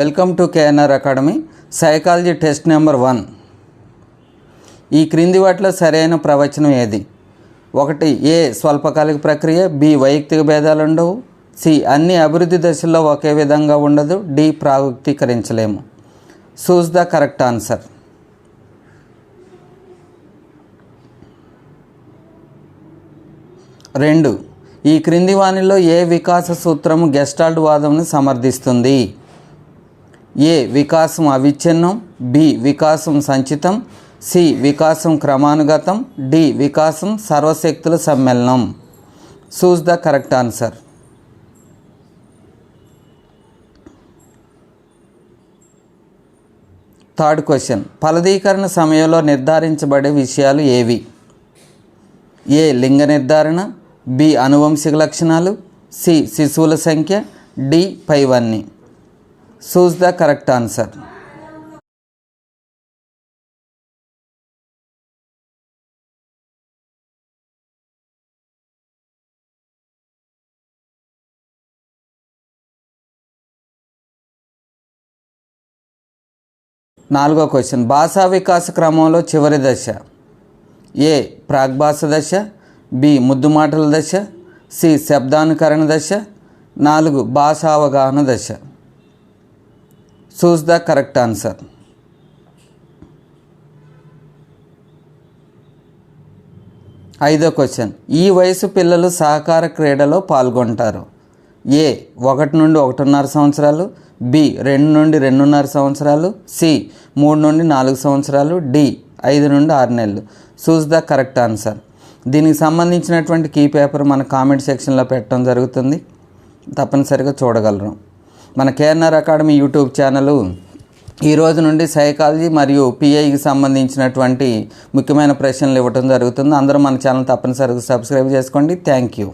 Welcome to KNR academy psychology test number one. ఈ క్రింది వాటిలో సరైన ప్రవచనం ఏది? ఒకటి ఏ స్వల్పకాలిక ప్రక్రియ బి వైయక్తిక భేదాలు ఉండవు సి అన్ని అభివృద్ధి దశల్లో ఒకే విధంగా ఉండదు డి ప్రాగుక్తీకరించలేము సూజ్ ద కరెక్ట్ ఆన్సర్ రెండు ఈ క్రింది వాణిలో ఏ వికాస సూత్రము గెస్టాల్డ్ వాదంను సమర్థిస్తుంది? ఏ వికాసం అవిచ్ఛిన్నం బి వికాసం సంచితం సి వికాసం క్రమానుగతం డి వికాసం సర్వశక్తుల సమ్మేళనం. Choose the correct answer third question ఫలదీకరణ సమయంలో నిర్ధారించబడే విషయాలు ఏవి? ఏ లింగ నిర్ధారణ బి అనువంశిక లక్షణాలు సి శిశువుల సంఖ్య డి పైవన్నీ. సూజ్ ద కరెక్ట్ ఆన్సర్ నాలుగో క్వశ్చన్ భాషా వికాస క్రమంలో చివరి దశ. ఏ. ప్రాగ్భాష దశ. బి. ముద్దు మాటల దశ. సి. శబ్దానుకరణ దశ. నాలుగు భాషా అవగాహన దశ. చూస్ ద కరెక్ట్ ఆన్సర్ ఐదో క్వశ్చన్. ఈ వయసు పిల్లలు సహకార క్రీడలో పాల్గొంటారు. ఏ ఒకటి నుండి ఒకటిన్నర సంవత్సరాలు బి రెండు నుండి రెండున్నర సంవత్సరాలు సి మూడు నుండి నాలుగు సంవత్సరాలు డి ఐదు నుండి ఆరు నెలలు. చూస్ ద కరెక్ట్ ఆన్సర్ దీనికి సంబంధించినటువంటి కీ పేపర్ మన కామెంట్ సెక్షన్లో పెట్టడం జరుగుతుంది. తప్పనిసరిగా చూడగలరు. మన కేఎన్ఆర్ అకాడమీ యూట్యూబ్ ఛానల్ ఈ రోజు నుండి సైకాలజీ మరియు పిఐకి సంబంధించినటువంటి ముఖ్యమైన ప్రశ్నలు ఇవ్వడం జరుగుతుంది. అందరూ మన ఛానల్ తప్పనిసరిగా సబ్స్క్రైబ్ చేసుకోండి. Thank you.